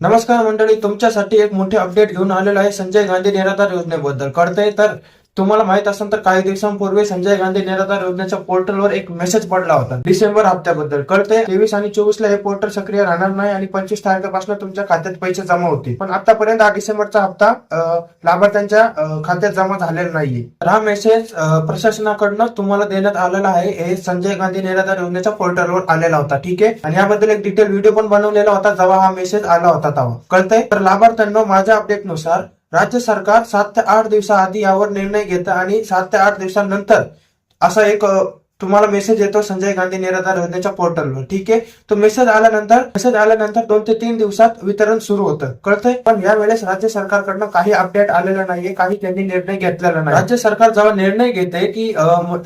नमस्कार मंडळी तुमच्यासाठी एक मोठे अपडेट घेऊन आलेलो आहे संजय गांधी निराधार योजनेबद्दल. कळतंय तर तुम्हाला माहीत असेल तर काही दिवसांपूर्वी संजय गांधी निराधार योजनेच्या पोर्टलवर एक मेसेज पडला होता. डिसेंबर हप्त्याबद्दल. कळते तेवीस आणि चोवीस ला हे पोर्टल सक्रिय राहणार नाही आणि पंचवीस तारखेपासून तुमच्या खात्यात पैसे जमा होतील. पण आतापर्यंत हा डिसेंबरचा हप्ता लाभार्थ्यांच्या खात्यात जमा झालेला नाहीये. तर हा मेसेज प्रशासनाकडनं तुम्हाला देण्यात आलेला आहे. हे संजय गांधी निराधार योजनेच्या पोर्टलवर आलेला होता. ठीक आहे? आणि याबद्दल एक डिटेल व्हिडिओ पण बनवलेला होता. जेव्हा हा मेसेज आला होता तेव्हा. कळतंय? तर लाभार्थ्यांना माझ्या अपडेटनुसार राज्य सरकार सात ते आठ दिवसाआधी यावर निर्णय घेतं आणि सात ते आठ दिवसानंतर असा एक तुम्हाला मेसेज येतो संजय गांधी निराधार योजनेच्या पोर्टलवर ठीक आहे? तो मेसेज आल्यानंतर मेसेज आल्यानंतर दोन ते तीन दिवसात वितरण सुरू होतं. कळतंय? पण यावेळेस राज्य सरकारकडनं काही अपडेट आलेलं नाहीये काही त्यांनी निर्णय घेतलेला नाही. राज्य सरकार जेव्हा निर्णय घेते की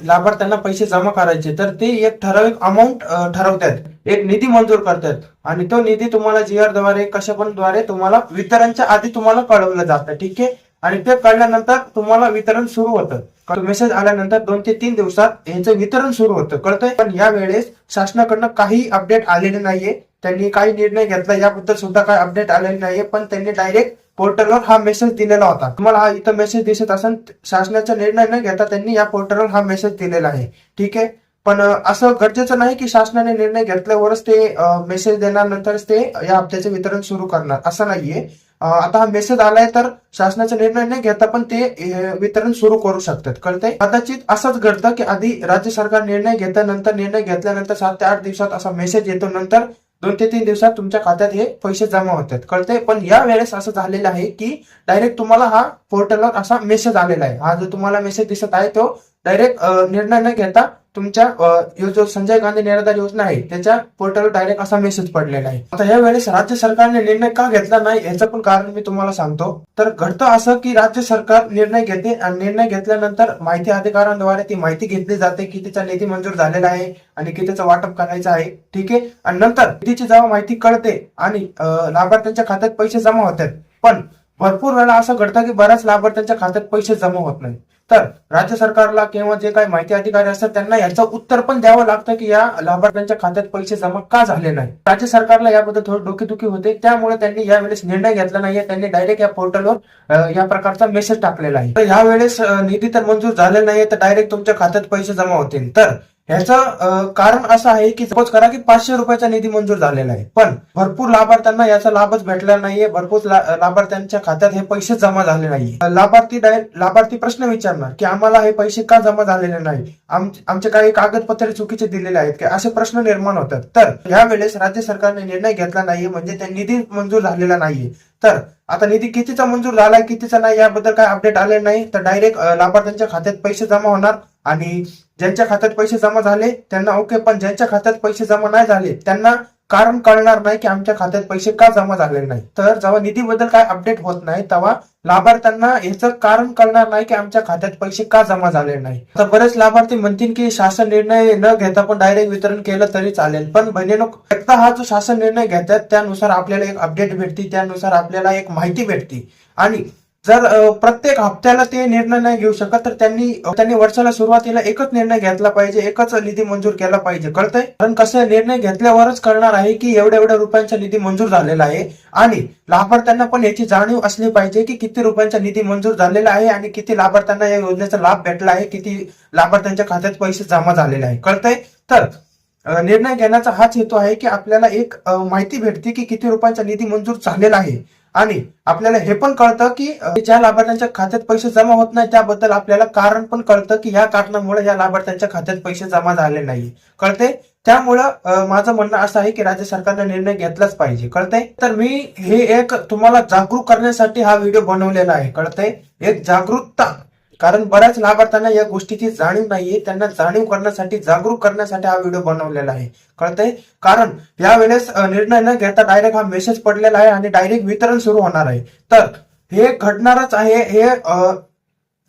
लाभार्थ्यांना पैसे जमा करायचे तर ते एक ठराविक अमाऊंट ठरवतात. एक निधी मंजूर करतात. आणि तो निधी तुम्हाला जीआरद्वारे कशा पण द्वारे तुम्हाला वितरणच्या आधी तुम्हाला कळवलं जातं ठीक आहे? आणि ते कळल्यानंतर तुम्हाला वितरण सुरू होतं. मेसेज आल्यानंतर दोन ते तीन दिवसात यांचं वितरण सुरू होतं. कळतंय? पण या वेळेस शासनाकडनं काही अपडेट आलेले नाहीये. त्यांनी काही निर्णय घेतला याबद्दल सुद्धा काही अपडेट आलेले नाहीये. पण त्यांनी डायरेक्ट पोर्टलवर हा मेसेज दिलेला होता. तुम्हाला हा इथं मेसेज दिसत असेल शासनाचा निर्णय न घेता त्यांनी या पोर्टलवर हा मेसेज दिलेला आहे. ठीक आहे? पण असं गरजेचं नाही की शासनाने निर्णय घेतल्यावरच ते मेसेज देणार नंतरच ते या हप्त्याचे वितरण सुरू करणार. असं नाहीये. आता हा मेसेज आलाय तर शासनाचा निर्णय न घेता पण ते वितरण सुरू करू शकतात. कळतंय? कदाचित असंच घडतं की आधी राज्य सरकार निर्णय घेतं नंतर निर्णय घेतल्यानंतर सात ते आठ दिवसात असा मेसेज येतो नंतर दोन ते तीन दिवसात तुमच्या खात्यात हे पैसे जमा होतात. कळते पण या वेळेस असं झालेलं आहे की डायरेक्ट तुम्हाला हा पोर्टलवर असा मेसेज आलेला आहे. हा जो तुम्हाला मेसेज दिसत आहे तो डायरेक्ट निर्णय न घेता तुमच्या यो जो संजय गांधी निराधार योजना आहे त्याच्या पोर्टलवर डायरेक्ट असा मेसेज पडलेला आहे. आता या वेळेस राज्य सरकारने निर्णय का घेतला नाही याचं पण कारण मी तुम्हाला सांगतो. तर घडतं असं की राज्य सरकार निर्णय घेते आणि निर्णय घेतल्यानंतर माहिती अधिकाऱ्यांद्वारे ती माहिती घेतली जाते की तिचा निधी मंजूर झालेला आहे आणि कितीचं वाटप करायचं आहे. ठीक आहे? आणि नंतर निधीची जेव्हा माहिती कळते आणि लाभार्थ्यांच्या खात्यात पैसे जमा होतात. पण भरपूर वेळा असं घडतं की बऱ्याच लाभार्थ्यांच्या खात्यात पैसे जमा होत नाही. तर राज्य सरकारला किंवा जे काही माहिती अधिकारी असतात त्यांना याचं उत्तर पण द्यावं लागतं की या लाभार्थ्यांच्या खात्यात पैसे जमा का झाले नाही. राज्य सरकारला याबद्दल थोडी डोकेदुखी होते. त्यामुळे त्यांनी यावेळेस निर्णय घेतला नाहीये. त्यांनी डायरेक्ट या पोर्टलवर या प्रकारचा मेसेज टाकलेला आहे. तर यावेळेस निधी तर मंजूर झालेला नाहीये. तर डायरेक्ट तुमच्या खात्यात पैसे जमा होतील. तर ह्याचं कारण असं आहे की सपोज करा की पाचशे रुपयाचा निधी मंजूर झालेला आहे. पण भरपूर लाभार्थ्यांना याचा लाभच भेटला नाहीये. भरपूर लाभार्थ्यांच्या खात्यात हे पैसे जमा झाले नाहीये. लाभार्थी डायरेक्ट लाभार्थी प्रश्न विचारणार की आम्हाला हे पैसे का जमा झालेले नाही? आमचे काही कागदपत्रे चुकीचे दिलेले आहेत की? असे प्रश्न निर्माण होतात. तर यावेळेस राज्य सरकारने निर्णय घेतला नाहीये म्हणजे त्या निधी मंजूर झालेला नाहीये. तर आता निधी कितीचा मंजूर झालाय कितीचा नाही याबद्दल काय अपडेट आले नाही तर डायरेक्ट लाभार्थ्यांच्या खात्यात पैसे जमा होणार. आणि ज्यांच्या खात्यात पैसे जमा झाले त्यांना ओके पण ज्यांच्या खात्यात पैसे जमा नाही झाले त्यांना कारण कळणार नाही की आमच्या खात्यात पैसे का जमा झाले नाही. तर जेव्हा निधीबद्दल काय अपडेट होत नाही तेव्हा लाभार्थ्यांना याचं कारण कळणार नाही की आमच्या खात्यात पैसे का जमा झाले नाही. तर बरेच लाभार्थी म्हणतील की शासन निर्णय न घेता पण डायरेक्ट वितरण केलं तरी चालेल. पण बहिणीनो एकदा हा जो शासन निर्णय घेतात त्यानुसार आपल्याला एक अपडेट भेटते त्यानुसार आपल्याला एक माहिती भेटते. आणि जर प्रत्येक हप्त्याला ते निर्णय नाही घेऊ शकत तर त्यांनी त्यांनी वर्षाला सुरुवातीला एकच निर्णय घेतला पाहिजे एकच निधी मंजूर केला पाहिजे. कळतंय? कारण कसं निर्णय घेतल्यावरच कळणार आहे की एवढ्या एवढ्या रुपयांचा निधी मंजूर झालेला आहे. आणि लाभार्थ्यांना पण याची जाणीव असली पाहिजे की किती रुपयांचा निधी मंजूर झालेला आहे आणि किती लाभार्थ्यांना या योजनेचा लाभ भेटला आहे किती लाभार्थ्यांच्या खात्यात पैसे जमा झालेले आहे. कळतंय? तर निर्णय घेण्याचा हाच हेतू आहे की आपल्याला एक माहिती भेटते की किती रुपयांचा निधी मंजूर झालेला आहे. आणि आपल्याला हे पण कळतं की ज्या लाभार्थ्यांच्या खात्यात पैसे जमा होत नाही त्याबद्दल आपल्याला कारण पण कळतं की या कारणामुळे या लाभार्थ्यांच्या खात्यात पैसे जमा झाले नाही. कळते त्यामुळं माझं म्हणणं असं आहे की राज्य सरकारने निर्णय घेतलाच पाहिजे. कळतंय? तर मी हे एक तुम्हाला जागरूक करण्यासाठी हा व्हिडिओ बनवलेला आहे. कळतंय? एक जागरूकता. कारण बऱ्याच लाभार्थ्यांना या गोष्टीची जाणीव नाहीये. त्यांना जाणीव करण्यासाठी जागरूक करण्यासाठी हा व्हिडिओ बनवलेला आहे. कळतंय? कारण यावेळेस निर्णय न घेता डायरेक्ट हा मेसेज पडलेला आहे आणि डायरेक्ट वितरण सुरू होणार आहे. तर हे घडणारच आहे. हे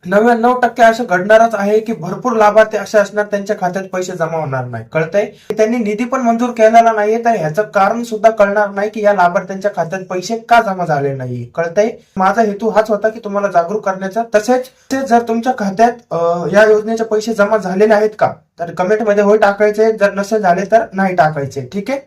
नव्याण्णव टक्के असं घडणारच आहे की भरपूर लाभार्थी असे असणार त्यांच्या खात्यात पैसे जमा होणार नाही. कळतंय? त्यांनी निधी पण मंजूर केलेला नाहीये तर ह्याचं कारण सुद्धा कळणार नाही की या लाभार्थ्यांच्या खात्यात पैसे का जमा झाले नाही कळतंय? माझा हेतू हाच होता की तुम्हाला जागरूक करण्याचा. तसेच जर तुमच्या खात्यात या योजनेचे पैसे जमा झालेले आहेत का? तर कमेंटमध्ये होय टाकायचे जर नसेल झाले तर नाही टाकायचे. ठीक आहे?